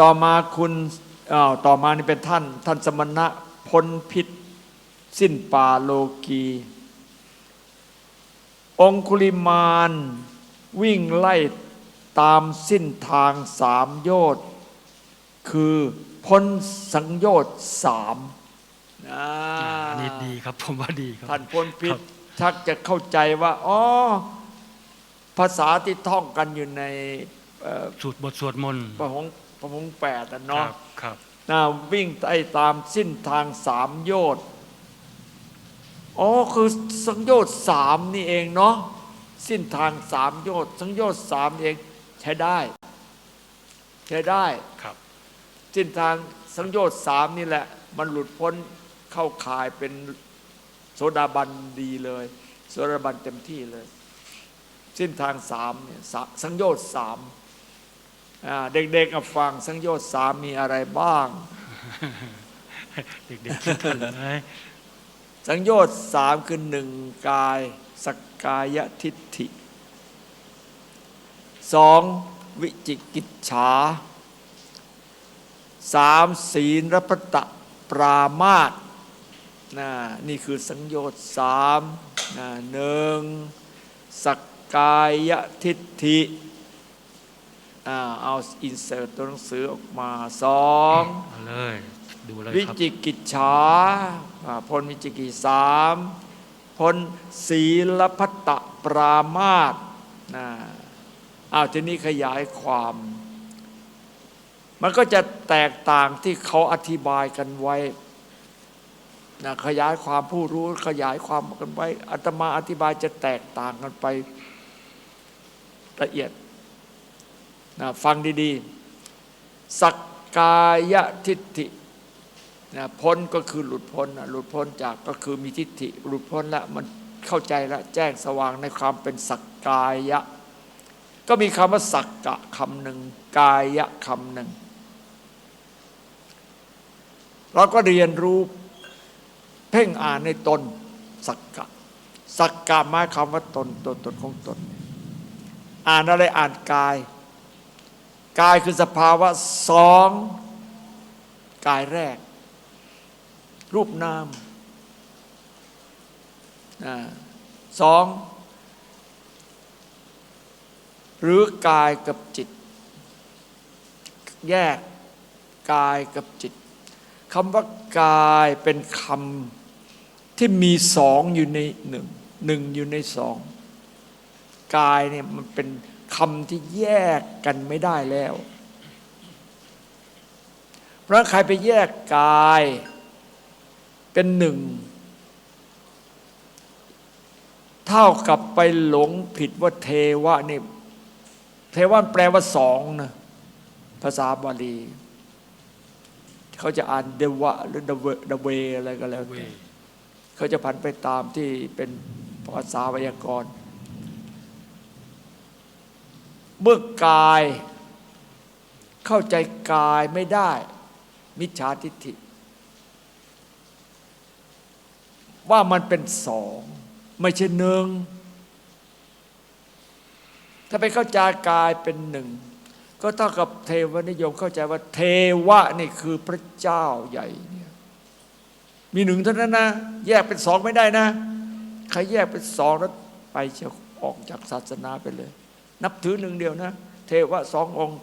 ต่อมาคุณอ้าวต่อมานี่เป็นท่าน ท่านสมณะพ้นพิษ สิ้นป่าโลกี องคุลิมานวิ่งไล่ตามสิ้นทางสามโยชน์คือพ้นสังโยชน์สามอ่าอันนี่ดีครับผมว่าดีครับท่านพ้นพิษครับชักจะเข้าใจว่าอ๋อภาษาที่ท่องกันอยู่ในเอ่อสูตรบทสวดมนต์พระหงพ ระหงแปดอะคเนาะรับครับนะวิ่งไต่ตามสิ้นทางสามโยชน์อ๋อคือสังโยชน์สามนี่เองเนาะสิ้นทางสามโยชน์สังโยชน์สามเองใช้ได้ ใช้ได้ครับสิ้นทางสังโยชน์สามนี่แหละ มันหลุดพ้นเข้าข่ายเป็นโสดาบันดีเลย โสดาบันเต็มที่เลย สิ้นทางสามเนี่ยสะสังโยชน์สามอ่า เด็กๆกับฟังสังโยชน์สามมีอะไรบ้าง เด็กๆคิดถึงไหมสังโยชน์สามคือหนึ่งกายสกกายทิฏฐิสองวิจิกิจฉาสามศีลรพตะปรามาตนะนี่คือสังโยชน์สามนะหนึ่งสกกายทิฏฐิอ่า เอาอินเสิร์ตตัวหนังสือออกมาสองเอาเลยดูเลยวิครับจิกิจฉาอ่าพ้นวิจิกิจสามพ้นศีลพัตตปรามาตนะอ้าวทีนี้ขยายความ มันก็จะแตกต่างที่เขาอธิบายกันไว้นะขยายความผู้รู้ขยายความกันไว้อาตมาอธิบายจะแตกต่างกันไปละเอียด นะฟังดีๆ สักกายทิฏฐินะพ้นก็คือหลุดพ้นหลุดพ้นจากก็คือมีทิฏฐิหลุดพ้นแล้วมันเข้าใจแล้วแจ้งสว่างในความเป็นสักกายะ ก็มีคำว่าสักกะคำหนึ่งกายะคำหนึ่งเราก็เรียนรู้เพ่งอ่านในตนสักกะสักกะหมายคำว่าตนตนตนของตน อ่านอะไรอ่านกาย กายคือสภาวะสองกายแรก รูปนามสองหรือกายกับจิต แยกกายกับจิตคำว่ากายเป็นคำที่มีสองอยู่ในหนึ่งหนึ่งอยู่ในสองกายเนี่ยมันเป็น คำที่แยกกันไม่ได้แล้ว เพราะใครไปแยกกายเป็นหนึ่ง เท่ากับไปหลงผิดว่าเทวะนี่เทวะแปลว่าสองนะภาษาบาลีเขาจะอ่านเดวะหรือเดเวเดเวอะไรก็แล้วเวแต่เขาจะผันไปตามที่เป็นภาษาไวยากรณ์ เมื่อกายเข้าใจกายไม่ได้ มิจฉาทิฏฐิ ว่ามันเป็นสองไม่ใช่หนึ่งถ้าไปเข้าใจกายเป็นหนึ่งก็เท่ากับเทวนิยมเข้าใจว่า เทวะนี่คือพระเจ้าใหญ่เนี่ยมีหนึ่งเท่านั้นนะ แยกเป็นสองไม่ได้นะ ใครแยกเป็นสองแล้วไปจะออกจากศาสนาไปเลย นับถือหนึ่งเดียวนะ เทวะสององค์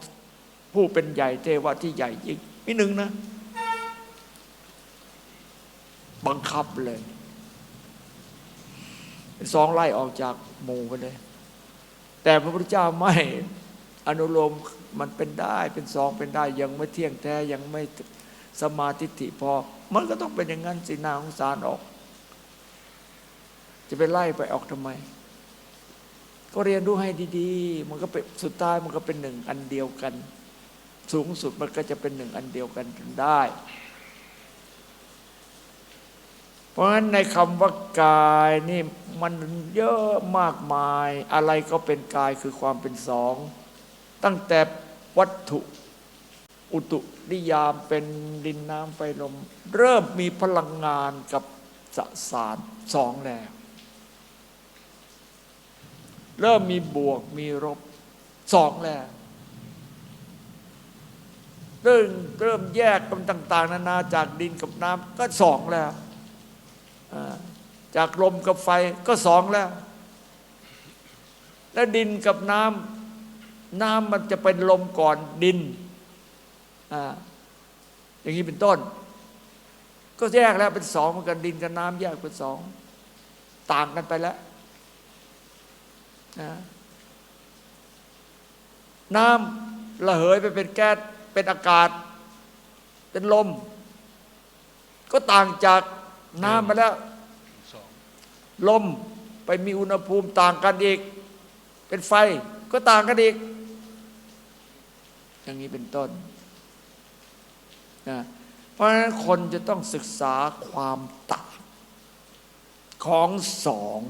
ผู้เป็นใหญ่เทวะที่ใหญ่ยิ่งมีหนึ่งนะ บังคับเลยสองไล่ออกจากหมู่ไปเลย แต่พระพุทธเจ้าไม่อนุโลมมันเป็นได้เป็นสองเป็นได้ยังไม่เที่ยงแท้ยังไม่สมาธิิพอ มันก็ต้องเป็นอย่างนั้นสินาของสารออก จะไปไล่ไปออกทำไม ก็เรียนรู้ให้ดีๆ มันก็เป็นสุดท้ายมันก็เป็นหนึ่งอันเดียวกัน สูงสุดมันก็จะเป็นหนึ่งอันเดียวกันจนได้ เพราะฉะนั้นในคำว่ากายนี่มันเยอะมากมาย อะไรก็เป็นกายคือความเป็นสอง ตั้งแต่วัตถุอุตุนิยามเป็นดินน้ำไฟลม เริ่มมีพลังงานกับสสารสองแล้ว เริ่มมีบวกมีลบสองแล้วเริ่มเริ่มแยกกันต่าง ๆ นานาจากดินกับน้ำก็สองแล้ว จากลมกับไฟก็สองแล้ว แล้วดินกับน้ำน้ำมันจะเป็นลมก่อนดินออย่างนี้เป็นต้น ก็แยกแล้วเป็นสองเหมือนกันดินกับน้ำแยกเป็นสอง ต่างกันไปแล้ว นะน้ำระเหยไปเป็นแก๊สเป็นอากาศ เป็นลม ก็ต่างจากน้ำมาแล้วสองลมไปมีอุณหภูมิต่างกันอีก เป็นไฟก็ต่างกันอีก อย่างนี้เป็นต้นนะเพราะฉะนั้นคนจะต้องศึกษาความต่างของสอง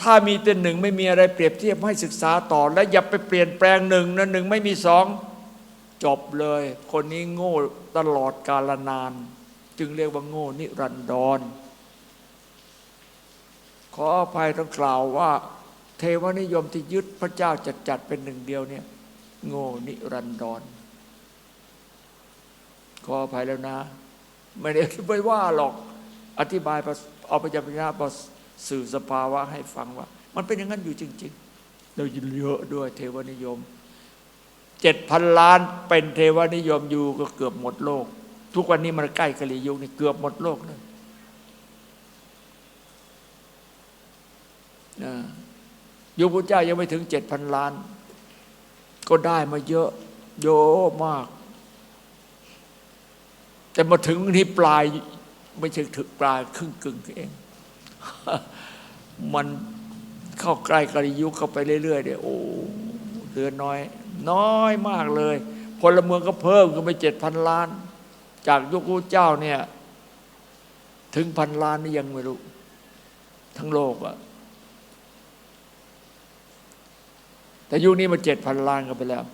ถ้ามีแต่หนึ่งไม่มีอะไรเปรียบเทียบให้ศึกษาต่อ และอย่าไปเปลี่ยนแปลงหนึ่งนะหนึ่งไม่มีสองจบเลย คนนี้โง่ตลอดกาลนาน จึงเรียกว่าโง่นิรันดร ขออภัยต้องกล่าวว่า เทวนิยมที่ยึดพระเจ้าจัดจัดเป็นหนึ่งเดียวเนี่ยโง่นิรันดร ขออภัยแล้วนะ ไม่ได้ไม่ว่าหรอกอธิบายเอาปัญญาปัญญามา สื่อสภาวะให้ฟังว่า มันเป็นอย่างนั้นอยู่จริง ๆ เราเยอะด้วยเทวนิยมเจ็ดพันล้านเป็นเทวนิยมอยู่ก็เกือบหมดโลก ทุกวันนี้มันใกล้กะลียุคนี่เกือบหมดโลกเลยนะยุคพระเจ้ายังไม่ถึงเจ็ดพันล้าน ก็ได้มาเยอะเยอะมาก แต่มาถึงที่ปลาย ไม่ใช่ถึงปลายครึ่งกึ่งเอง มันเข้าใกล้กริยุคเข้าไปเรื่อยๆเนี่ยโอ้เหลือน้อย น้อยมากเลย พลเมืองก็เพิ่มขึ้นไปเจ็ดพันล้าน จากยุคพระเจ้าเนี่ย ถึงพันล้านนี่ยังไม่รู้ ทั้งโลกอะแต่ยุคนี้มันเจ็ดพันล้านกันไปแล้ว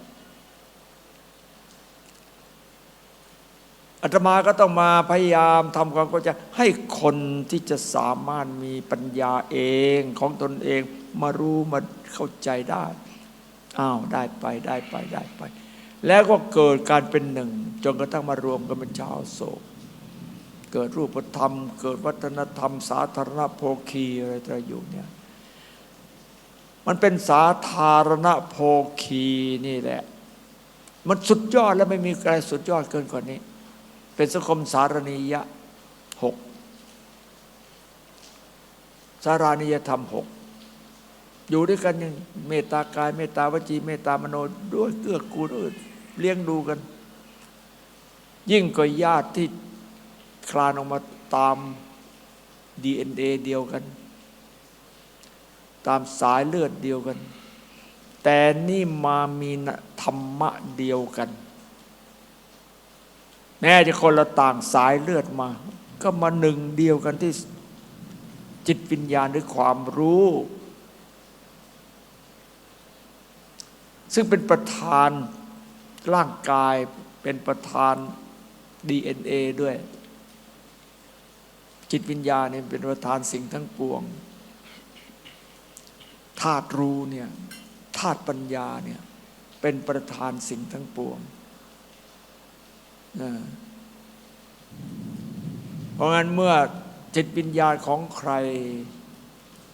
อาตมาก็ต้องมาพยายามทำความเข้าใจให้คนที่จะสามารถมีปัญญาเองของตนเองมารู้มาเข้าใจได้อ้าวได้ไปได้ไปได้ไป แล้วก็เกิดการเป็นหนึ่ง จนกระทั่งมารวมกันเป็นชาวโศก เกิดรูปธรรม เกิดวัฒนธรรม สาธารณโภคีอะไรต่างๆอยู่เนี่ยมันเป็นสาธารณโภคีนี่แหละ มันสุดยอดแล้วไม่มีใครสุดยอดเกินกว่านี้ เป็นสังคมสารณียะหกสารานิยธรรมหกอยู่ด้วยกันอย่างเมตตากายเมตตาวจีเมตตามโนด้วยเกื้อกูลเลี้ยงดูกัน ยิ่งกว่าญาติที่คลานออกมาตาม DNA เดียวกัน ตามสายเลือดเดียวกัน แต่นี่มามีธรรมะเดียวกัน แม้จะคนละต่างสายเลือดมา ก็มาหนึ่งเดียวกันที่จิตวิญญาณหรือความรู้ ซึ่งเป็นประธานร่างกายเป็นประธาน DNA ด้วย จิตวิญญาณเนี่ยเป็นประธานสิ่งทั้งปวงธาตุรู้เนี่ยธาตุปัญญาเนี่ยเป็นประธานสิ่งทั้งปวง เพราะงั้นเมื่อจิตวิญญาณของใคร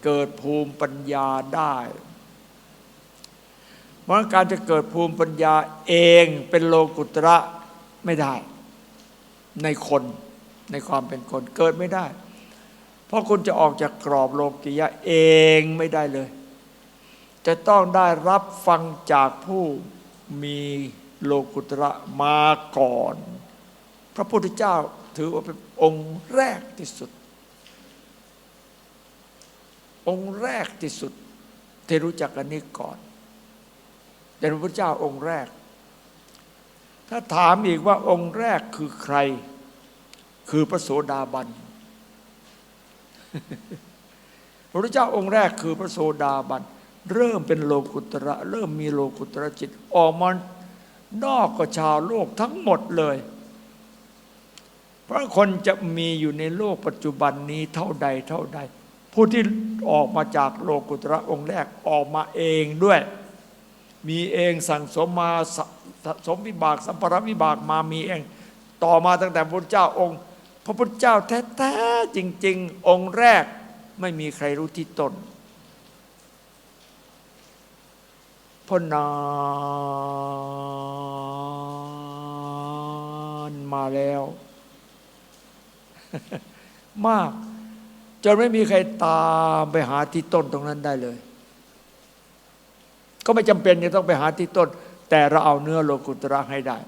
เกิดภูมิปัญญาได้เพราะงั้นการจะเกิดภูมิปัญญาเองเป็นโลกุตระไม่ได้ ในคนในความเป็นคนเกิดไม่ได้ เพราะคุณจะออกจากกรอบโลกิยะเองไม่ได้เลย จะต้องได้รับฟังจากผู้มีโลกุตระมาก่อน พระพุทธเจ้าถือว่าเป็นองค์แรกที่สุด องค์แรกที่สุดที่รู้จักกันนี้ก่อนเป็นพระพุทธเจ้าองค์แรก ถ้าถามอีกว่าองค์แรกคือใคร คือพระโสดาบันพระพุทธเจ้าองค์แรกคือพระโสดาบันเริ่มเป็นโลกุตระ เริ่มมีโลกุตระจิต ออกมานอกกับชาวโลกทั้งหมดเลย เพราะคนจะมีอยู่ในโลกปัจจุบันนี้เท่าใดเท่าใด ผู้ที่ออกมาจากโลกุตระองค์แรกออกมาเองด้วย มีเองสั่งสมมาสสมวิบากสัมปรวิบากมามีเอง ต่อมาตั้งแต่พระพุทธเจ้าองค์ พระพุทธเจ้าแท้ๆจริง ๆ องค์แรกไม่มีใครรู้ที่ต้นพราะนานมาแล้ว มาก จนไม่มีใครตามไปหาที่ต้นตรงนั้นได้เลย ก็ไม่จำเป็นจะต้องไปหาที่ต้น แต่เราเอาเนื้อโลกุตระให้ได้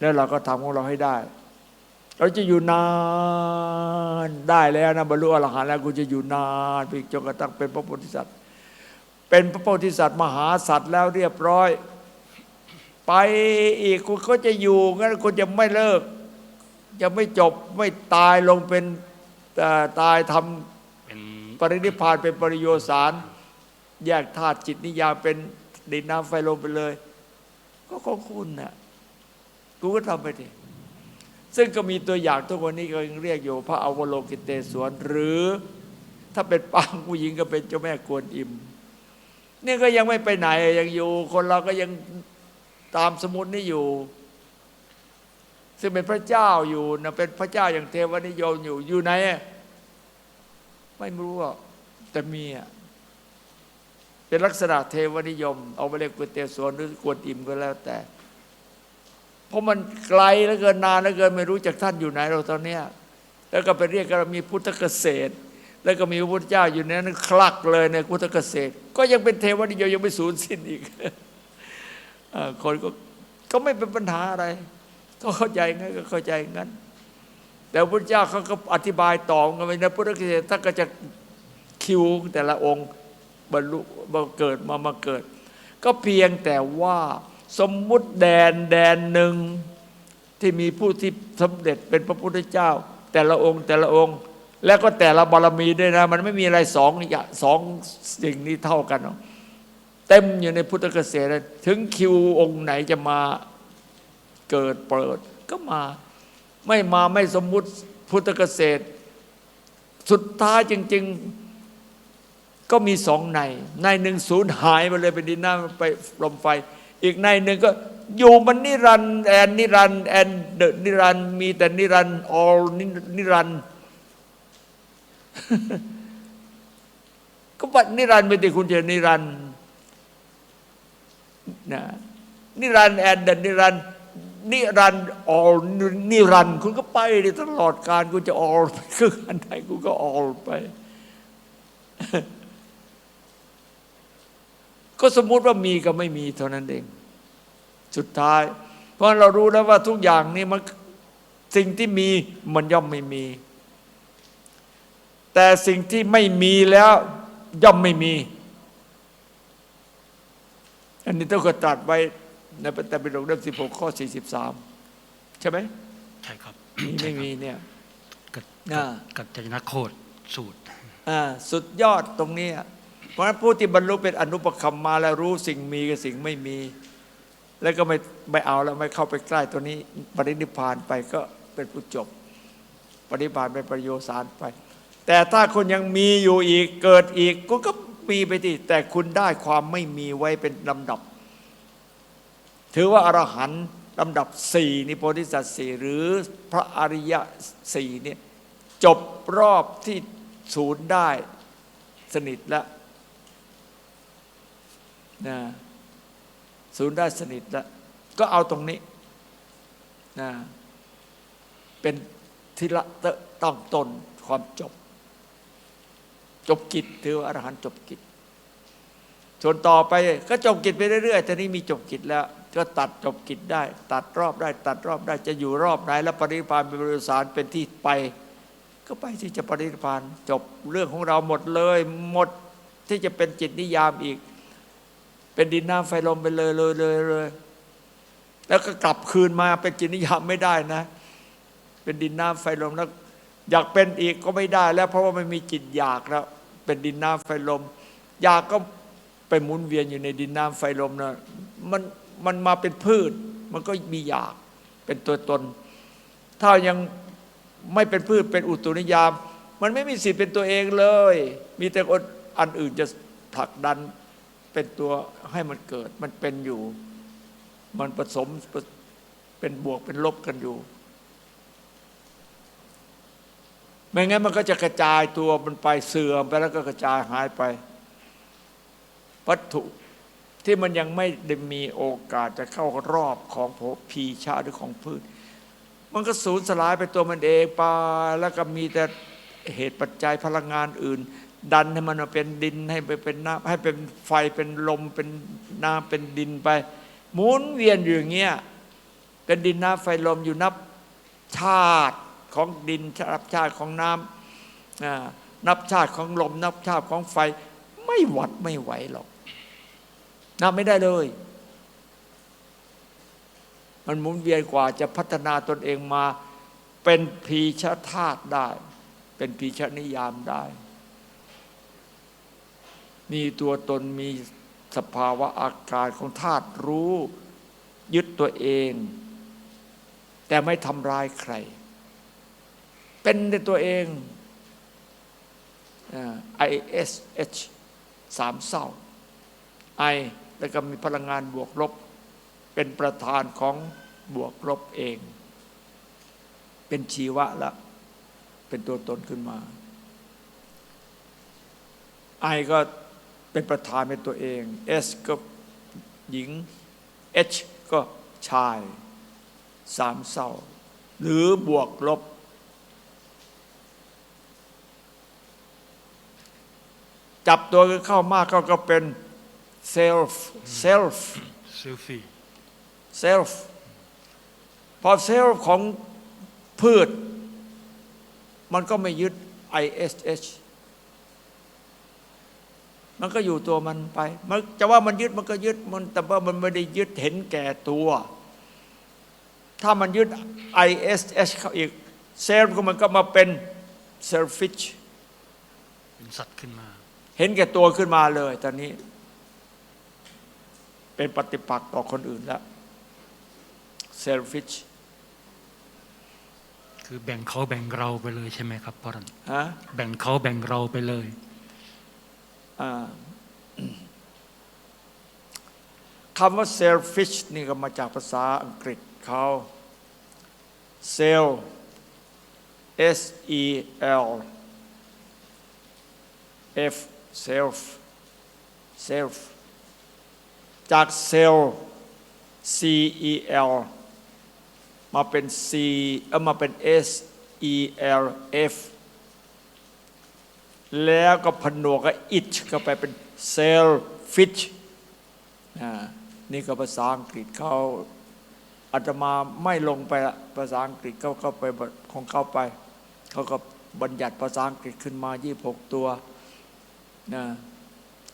แล้วเราก็ทำของเราให้ได้ เราจะอยู่นานได้แล้วนะบรรลุอรหันต์แล้วกูจะอยู่นานไปจนกระทั่งเป็นพระโพธิสัตว์เป็นพระโพธิสัตว์มหาสัตว์แล้วเรียบร้อย ไปอีกคุณก็จะอยู่งั้นคุณจะไม่เลิก จะไม่จบไม่ตายลงเป็นเอ่อตายทำเป็นปรินิพพานเป็นปริโยสาร แยกธาตุจิตนิยามเป็นดินน้ำไฟลมไปเลย ก็ของคุณน่ะกูก็ทำไปดิซึ่งก็มีตัวอย่างทุกวันนี้ก็ยังเรียกอยู่ พระอวโลกิเตศวรหรือถ้าเป็นปางผู้หญิงก็เป็นเจ้าแม่กวนอิมนี่ก็ยังไม่ไปไหนยังอยู่ คนเราก็ยังตามสมุดนี่อยู่ ซึ่งเป็นพระเจ้าอยู่นะเป็นพระเจ้าอย่างเทวนิยมอยู่อยู่ไหนไม่รู้อะแต่มีอะเป็นลักษณะเทวนิยม เอาไปเรียกก๋วยเตี๋ยวสวนหรือกวนอิ่มก็แล้วแต่ เพราะมันไกลแล้วเกินนานแล้วเกินไม่รู้จักท่านอยู่ไหนเราตอนเนี้ยแล้วก็ไปเรียกกันมีพุทธเกษตร แล้วก็มีพระพุทธเจ้าอยู่ในนั้นคลักเลยในพุทธเกษตร ก็ยังเป็นเทวนิยมยังไม่สูญสิ้นอีกอคนก็ก็ไม่เป็นปัญหาอะไร ก็เข้าใจงั้นก็เข้าใจงั้น แต่พระเจ้าเขาก็อธิบายต่อกันไปในพุทธเกษตรท่านก็จะคิวแต่ละองค์บรรลุมาเกิดมามาเกิด ก็เพียงแต่ว่าสมมุติแดนแดนหนึ่งที่มีผู้ที่สำเร็จเป็นพระพุทธเจ้า แต่ละองค์แต่ละองค์ แล้วก็แต่ละบารมีด้วยนะ มันไม่มีอะไรสองอย่างสองสิ่งนี้เท่ากันหรอกเต็มอยู่ในพุทธเกษตรถึงคิวองค์ไหนจะมา เกิดเปิดก็มา ไม่มาไม่สมมุติพุทธเกษตร สุดท้ายจริง ๆ ก็มีสองใน ในหนึ่งสูญหายไปเลยเป็นดินน้ำไปลมไฟ อีกในหนึ่งก็อยู่มันนิรันดร์แอนนิรันดร์แอนเดนิรันมีแต่นิรันดร์ออลนิรันดร์ก็บัดนิรันดร์ไม่ได้คุณจะนิรันดร์นะนิรันดร์แอนเดนิรัน นิรันออลนิรันคุณก็ไปตลอดการคุณจะออลไปคืออันไหนคุณก็ออลไป ก็สมมุติว่ามีกับไม่มีเท่านั้นเอง สุดท้าย เพราะเรารู้แล้วว่าทุกอย่างนี่มันสิ่งที่มีมันย่อมไม่มี แต่สิ่งที่ไม่มีแล้ว ย่อมไม่มี อันนี้ต้องกตรัสไว้ ในพระไตรปิฎกเล่มสิบหกข้อสี่สิบสามใช่ไหมใช่ครับมีไม่มีเนี่ยกัดอ่ากัดจนโคตรสูตรอ่าสุดยอดตรงนี้อะเพราะฉะนั้นผู้ที่บรรลุเป็นอนุปคัมมาแล้วรู้สิ่งมีกับสิ่งไม่มี แล้วก็ไม่ไม่เอาแล้วไม่เข้าไปใกล้ตัวนี้ ปรินิพพานไปก็เป็นผู้จบปรินิพพานเป็นประโยชน์สารไป แต่ถ้าคนยังมีอยู่อีกเกิดอีกก็ก็มีไปที่แต่คุณได้ความไม่มีไว้เป็นลำดับ ถือว่าอรหันต์ลำดับสี่นิโพธิสัตว์สี่หรือพระอริยะสี่เนี่ยจบรอบที่ศูนย์ได้สนิทแล้วนะศูนย์ได้สนิทแล้ว ก็เอาตรงนี้นะเป็นทิละต้องต้นความจบ จบกิจถือว่าอรหันต์จบกิจส่วนต่อไปก็จบกิจไปเรื่อยๆทีนี้มีจบกิจแล้ว ก็ตัดจบกิจได้ ตัดรอบได้ ตัดรอบได้จะอยู่รอบไหน แล้วปรินิพานเป็นบริสารเป็นที่ไป ก็ไปที่จะปรินิพพานจบเรื่องของเราหมดเลย หมดที่จะเป็นจิตนิยามอีก เป็นดินน้ำไฟลมไปเลยเลยเลยเลยแล้วก็กลับคืนมาเป็นจิตนิยามไม่ได้นะ เป็นดินน้ำไฟลมแล้วอยากเป็นอีกก็ไม่ได้ แล้วเพราะว่ามันมีจิตอยากแล้วเป็นดินน้ำไฟลม อยากก็ไปหมุนเวียนอยู่ในดินน้ำไฟลมนะมัน มันมาเป็นพืช มันก็มีอยากเป็นตัวตน ถ้ายังไม่เป็นพืชเป็นอุตุนิยาม มันไม่มีสิทธิ์เป็นตัวเองเลย มีแต่คนอันอื่นจะผลักดันเป็นตัวให้มันเกิด มันเป็นอยู่ มันผสมเป็นบวกเป็นลบกันอยู่ ไม่งั้นมันก็จะกระจายตัวมันไปเสื่อมไปแล้วก็กระจายหายไป วัตถุ ที่มันยังไม่ได้มีโอกาสจะเข้ารอบของโผพีชาหรือของพืช มันก็สูญสลายไปตัวมันเองไปแล้วก็มีแต่เหตุปัจจัยพลังงานอื่น ดันให้มันมาเป็นดินให้ไปเป็นน้ำให้เป็นไฟเป็นลมเป็นน้ำเป็นดินไปหมุนเวียนอยู่อย่างเงี้ยเป็นดินน้ำไฟลมอยู่นับชาติของดินนับชาติของน้ำนับชาติของลม นับชาติของไฟไม่หวัดไม่ไหวหรอก นับไม่ได้เลย มันหมุนเวียนกว่าจะพัฒนาตนเองมา เป็นพีชธาตุได้ เป็นพีชนิยามได้ มีตัวตนมีสภาวะอาการของธาตุรู้ ยึดตัวเอง แต่ไม่ทำร้ายใคร เป็นในตัวเองอ่า ISH สามเศร้า I แล้วก็มีพลังงานบวกลบ เป็นประธานของบวกลบเอง เป็นชีวะละ เป็นตัวตนขึ้นมา ไอก็เป็นประธานเป็นตัวเอง S ก็หญิง H ก็ชายสามเศร้า หรือบวกลบ จับตัวกันเข้ามากก็ก็เป็น self self เซลฟี่เซลฟ์พอเซลฟ์ของพืช มันก็ไม่ยึด ISH มันก็อยู่ตัวมันไป มันจะว่ามันยึดมันก็ยึดมัน แต่ว่ามันไม่ได้ยึดเห็นแก่ตัว ถ้ามันยึด ISH เข้าอีกเซลฟ์ก็มันก็มาเป็น selfish เป็นสัตว์ขึ้นมา เห็นแก่ตัวขึ้นมาเลยตอนนี้ เป็นปฏิปักษ์ต่อคนอื่นแล้ว selfish คือแบ่งเขาแบ่งเราไปเลยใช่ไหมครับพรันฮะแบ่งเขาแบ่งเราไปเลย อ่าคำว่า selfish นี่ก็มาจากภาษาอังกฤษเขา sell s e l f self self จาก cell c e l มาเป็น c เออมาเป็น s e l f แล้วก็ผนวกกับ it ก็ไปเป็น selfish นี่ก็ภาษาอังกฤษเขาอาจจะมาไม่ลงไปละภาษาอังกฤษเขาก็ไปของเขาไป เขาก็บัญญัติภาษาอังกฤษขึ้นมา 26 ตัวนะ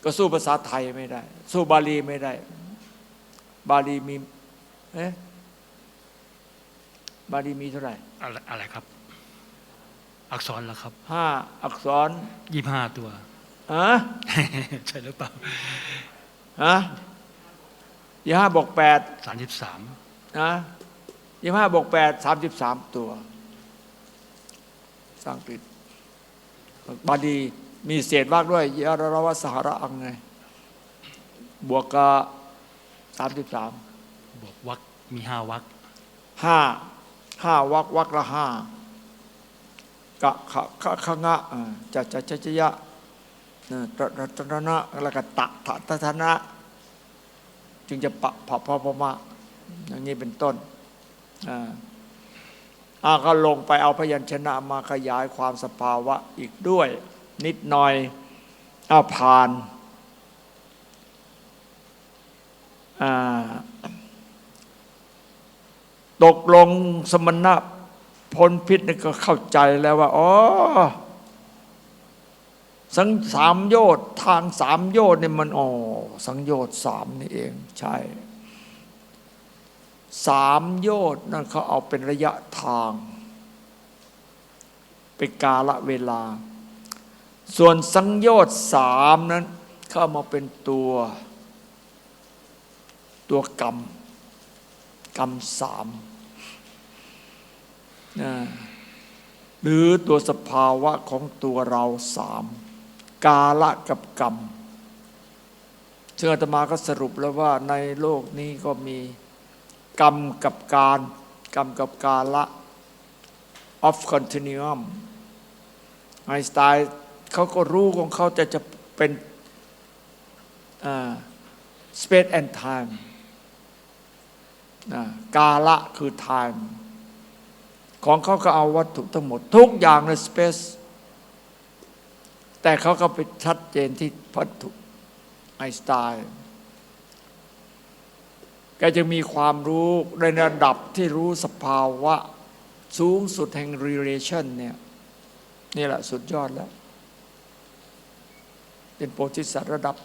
ก็สู้ภาษาไทยไม่ได้ สู้บาลีไม่ได้ บาลีมีเอ๊ะบาลีมีเท่าไหร่ อะไรอะไรครับ อักษรละครับห้าอักษรยี่ห้าตัวฮะใช่หรือเปล่าฮะยี่ห้าบวกแปดสามสิบสามนะยี่ห้าบวกแปดสามสิบสามตัวสังกฤษบาลี มีเศษมากด้วยยะระวะสหระอังไง บวกกับสามสิบสามบวกวักมีห้าวักห้าห้าวักวักละห้ากะขะขะขะงะอ่าจะจะจะจะยะนะตระตระตระนะแล้วก็ตะทะทะทะนะ จึงจะปะพะพะพะมะอย่างนี้เป็นต้นอ่าอาก็ลงไปเอาพยัญชนะมาขยายความสภาวะอีกด้วย นิดหน่อยเอาผ่านาตกลงสมณะพ้นพิษนี่ก็เข้าใจแล้วว่าอ๋อสังสามโยชน์ทางสามโยชน์เนี่ยมันอ๋อสังโยชน์สามนี่เองใช่สามโยชน์นั่นเขาเอาเป็นระยะทาง เป็นกาละเวลา ส่วนสังโยชน์สามนั้น เข้ามาเป็นตัว ตัวกรรม กรรมสามนะหรือตัวสภาวะของตัวเราสาม กาละกับกรรมซึ่อตมาก็สรุปแล้วว่าในโลกนี้ก็มีกรรมกับการ กรรมกับกาละ of continuum ไอน์สไตน์ เขาก็รู้ของเขาจะจะเป็นอ่า space and time กาละคือ time ของเขาก็เอาวัตถุทั้งหมด ทุกอย่างใน space แต่เขาก็ไปชัดเจนที่วัตถุไอสไตน์แกจะมีความรู้ในระดับที่รู้สภาวะ สูงสุดแห่ง relation เนี่ยนี่แหละสุดยอดแล้ว เป็นโพธิสัตว์ระดับ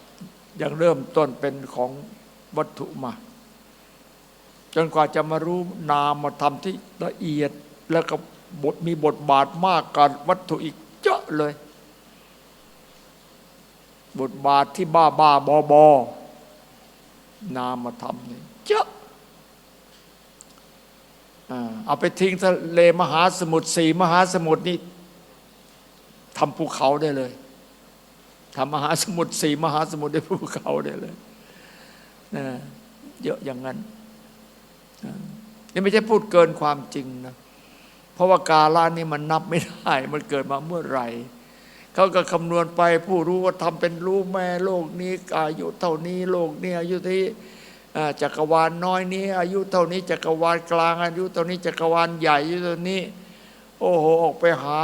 ยังเริ่มต้นเป็นของวัตถุมา จนกว่าจะมารู้นามธรรมที่ละเอียดแล้วก็บทมีบทบาทมากกว่าวัตถุอีกเยอะเลย บทบาทที่บ้าบ้าบอบอนามธรรมนี่เยอะเอาไปทิ้งทะเลมหาสมุทรสี่มหาสมุทรนี่ทำภูเขาได้เลย ทำมหาสมุทรสี่มหาสมุทรได้ภูเขาได้เลยนะเยอะอย่างนั้นนี่ไม่ใช่พูดเกินความจริงนะเพราะว่ากาลานี่มันนับไม่ได้ มันเกิดมาเมื่อไหร่เขาก็คำนวณไปผู้รู้ว่าทำเป็นรู้แม่โลกนี้ อายุเท่านี้โลกนี้อายุที่จักรวาลน้อยนี้ อายุเท่านี้จักรวาลกลาง อายุเท่านี้จักรวาลใหญ่อายุเท่านี้ โอ้โห ออกไปหา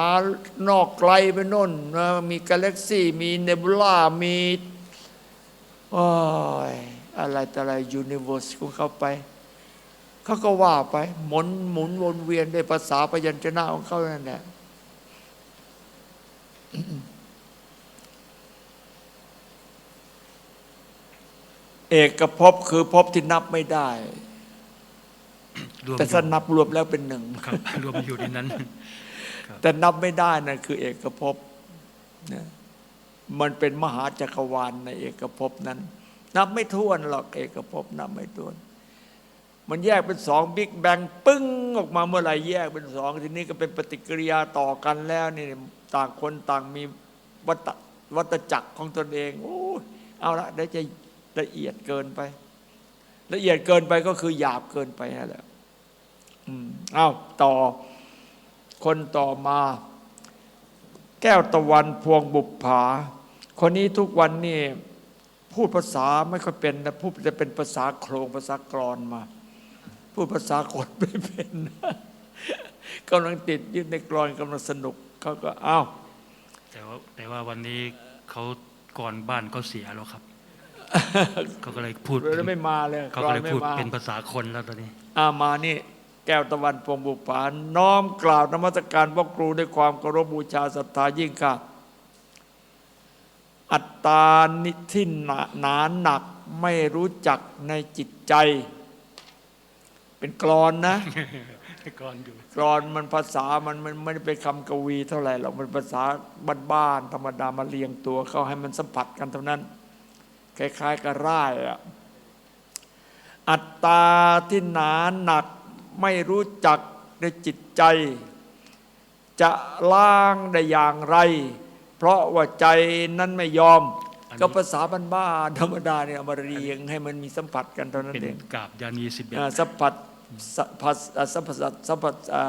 นอกไกลไปน่นนะมีกาแล็กซี่ มีเนบูล่ามีโอ้ยอะไรแต่อะไรยูนิเวอร์สของเขาไป เขาก็ว่าไป หมุนหมุนวนเวียนด้วยภาษาพยัญชนะของเขานั่นแหละเอกภพคือภพที่นับไม่ได้ รวมแต่อยู่ถ้านับรวมแล้วเป็นหนึ่งครับ รวมอยู่ในนั้น แต่นับไม่ได้นั่นคือเอกภพนะมันเป็นมหาจักรวาลในเอกภพนั้น นับไม่ถ้วนหรอกเอกภพนับไม่ถ้วน มันแยกเป็นสองบิ๊กแบงปึ้งออกมาเมื่อไหร่แยกเป็นสองทีนี้ก็เป็นปฏิกิริยาต่อกันแล้วนี่ต่างคนต่างมีวัตวัตจักรของตนเองโอ้ยเอาละได้จะละเอียดเกินไป ละเอียดเกินไปก็คือหยาบเกินไปนั่นแหละ อืมเอาต่อ คนต่อมา แก้วตะวันพวงบุปผา คนนี้ทุกวันนี่พูดภาษาไม่ค่อยเป็นนะพูดจะเป็นภาษาโครงภาษากรอนมา พูดภาษาคนไม่เป็นกำลังติดยึดในกรอนกำลังสนุกเขาก็อ้าวแต่ว่าแต่ว่าวันนี้เขาก่อนบ้านเขาเสียแล้วครับเขาก็เลยพูดแล้วไม่มาเลยเขากรก็อนเลยไม่พูดมาเป็นภาษาคนแล้วตอนนี้อามานี่ แก้วตะวันพวงบุปผาน้อมกล่าวนมัสการพ่อครูด้วยความเคารพบูชาศรัทธายิ่งค่ะ อัตตานิที่หนาหนาหนักไม่รู้จักในจิตใจ เป็นกรอนนะก่อนอยู่กรอนมันภาษามันมันไม่ได้เป็นคำกวีเท่าไหร่หรอกมันภาษาบ้านๆธรรมดามาเรียงตัวเข้าให้มันสัมผัสกันเท่านั้น คล้าย ๆกับร่ายอะอัตตาที่หนาหนัก ไม่รู้จักในจิตใจ จะล้างได้อย่างไร เพราะว่าใจนั้นไม่ยอม ก็ภาษาบ้านๆธรรมดาเนี่ยเอามาเรียงให้มันมีสัมผัสกันเท่านั้นเป็นเองกาบยานีสิบเอ็ดอ่าสัมผัสสัมผัสอ่าสัมผัสสัมผัสอ่า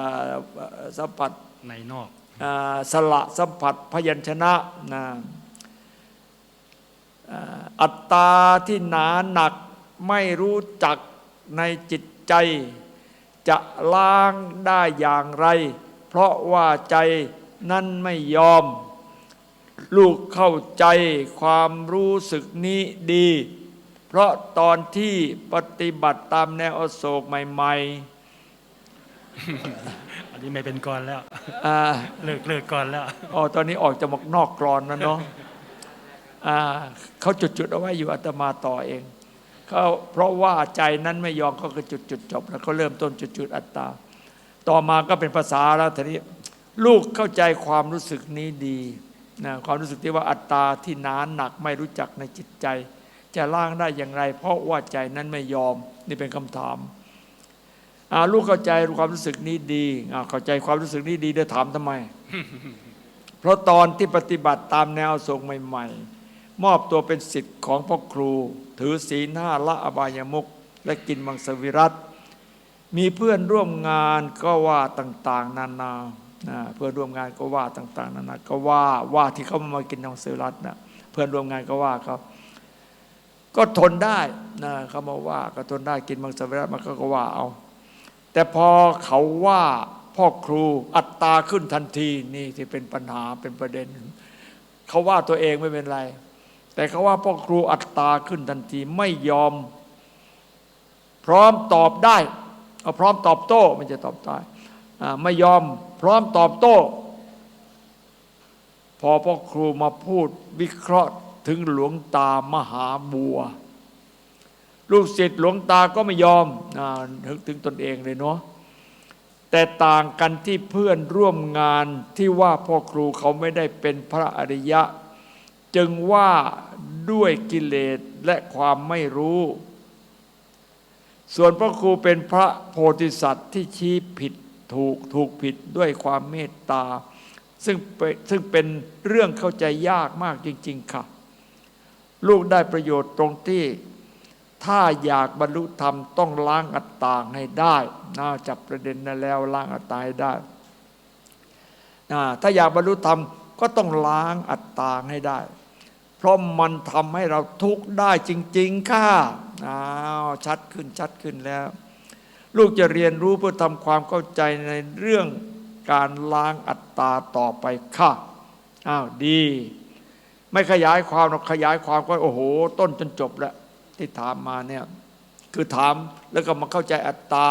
สัมผัสในนอกอ่าสละสัมผัสพยัญชนะนะอ่าอัตตาที่หนาหนักไม่รู้จักในจิตใจ จะล้างได้อย่างไร เพราะว่าใจนั้นไม่ยอม ลูกเข้าใจความรู้สึกนี้ดี เพราะตอนที่ปฏิบัติตามแนวอโศกใหม่อันนี้ไม่เป็นก่อนแล้วๆอ่าเลิกเลิกก่อนแล้วอ๋อตอนนี้ออกจากนอกกรอนแล้วเนาะอ่าเขาจุดๆเอาไว้อยู่อาตมาต่อเอง เขาเพราะว่าใจนั้นไม่ยอมเขาก็จุดจุดจบ แล้วเขาเริ่มต้นจุดๆอัตตา ต่อมาก็เป็นภาษาแล้วทีนี้ลูกเข้าใจความรู้สึกนี้ดีนะความรู้สึกที่ว่าอัตตาที่หนานหนักไม่รู้จักในจิตใจ จะล่างได้อย่างไร เพราะว่าใจนั้นไม่ยอมนี่เป็นคำถามลูกเข้าใจความรู้สึกนี้ดีเข้าใจความรู้สึกนี้ดีเดี๋ยวถามทำไม เพราะตอนที่ปฏิบัติตามแนวทรงใหม่ ๆ มอบตัวเป็นสิทธิ์ของพ่อครู ถือศีลห้าละอบายมุกและกินมังสวิรัตมีเพื่อนร่วมงานก็ว่าต่าง ๆ นานาเพื่อนร่วมงานก็ว่าต่าง ๆ นานาก็ว่าว่าที่เขามากินของซื้อรัดนะเพื่อนร่วมงานก็ว่าเขาก็ทนได้นะเขามาว่าก็ทนได้กินมังสวิรัตมันก็ก็ว่าเอา แต่พอเขาว่าพ่อครูอัตตาขึ้นทันทีนี่ที่เป็นปัญหาเป็นประเด็น เขาว่าตัวเองไม่เป็นไร แต่เขาว่าพ่อครูอัตตาขึ้นทันทีไม่ยอม พร้อมตอบได้เอาพร้อมตอบโต้มันจะตอบได้ไม่ยอมพร้อมตอบโต้ พอพ่อครูมาพูดวิเคราะห์ถึงหลวงตามหาบัว ลูกศิษย์หลวงตาก็ไม่ยอมอถึงถึงตนเองเลยเนาะแต่ต่างกันที่เพื่อนร่วมงานที่ว่าพ่อครูเขาไม่ได้เป็นพระอริยะ จึงว่าด้วยกิเลสและความไม่รู้ ส่วนพระครูเป็นพระโพธิสัตว์ที่ชี้ผิดถูกถูกผิดด้วยความเมตตา ซึ่งเป็นซึ่งเป็นเรื่องเข้าใจยากมากจริง ๆ ค่ะ ลูกได้ประโยชน์ตรงที่ ถ้าอยากบรรลุธรรมต้องล้างอัตตาให้ได้น่าจับประเด็นนั้นแล้วล้างอัตตาให้ได้ถ้าอยากบรรลุธรรมก็ต้องล้างอัตตาให้ได้ เพราะมันทำให้เราทุกข์ได้จริง ๆ ค่ะอ้าวชัดขึ้นชัดขึ้นแล้ว ลูกจะเรียนรู้เพื่อทำความเข้าใจในเรื่องการล้างอัตตาต่อไปค่ะอ้าวดี ไม่ขยายความหรอกขยายความก็โอ้โห ต้นจนจบแล้ว ที่ถามมาเนี่ยคือถามแล้วก็มาเข้าใจอัตตา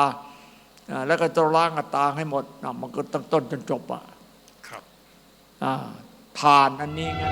อ่าแล้วก็จะล้างอัตตาให้หมดอะมันก็ตั้งต้นจนจบอะครับอ่าผ่านอันนี้ไง